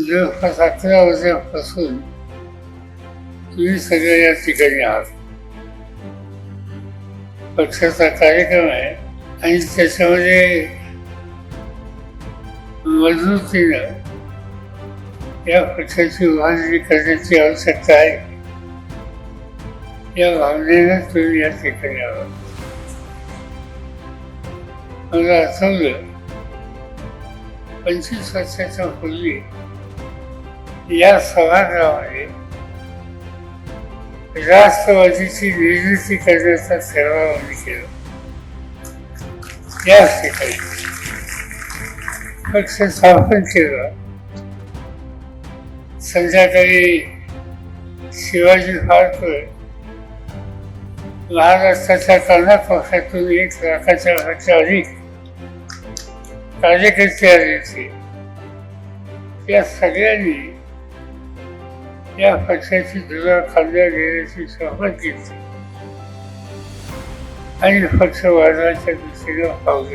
जवळपास अकरा वर्षापासून तुम्ही सगळे या ठिकाणी आहात. पक्षाचा कार्यक्रम आहे आणि त्याच्यामध्ये मजबूतीनं या पक्षाची उभारणी करण्याची आवश्यकता आहे. या भावनेनं तुम्ही या ठिकाणी आहात. मला आठवलं पंचवीस वर्षाच्या पूर्वी या समाजामध्ये राष्ट्रवादीची निर्मिती करण्याचा ठराव आम्ही केला. याच ठिकाणी पक्ष स्थापन केला. संध्याकाळी शिवाजी फाळकर महाराष्ट्राच्या कर्नाटकातून एक लाखाच्या पेक्षा अधिक कार्यकर्ते आले होते. या सगळ्यांनी या पक्षाची धुरा खाल्ल्या घेण्याची शपथ घेतली. आणि पक्ष वाढवायच्या दृष्टीने पाऊल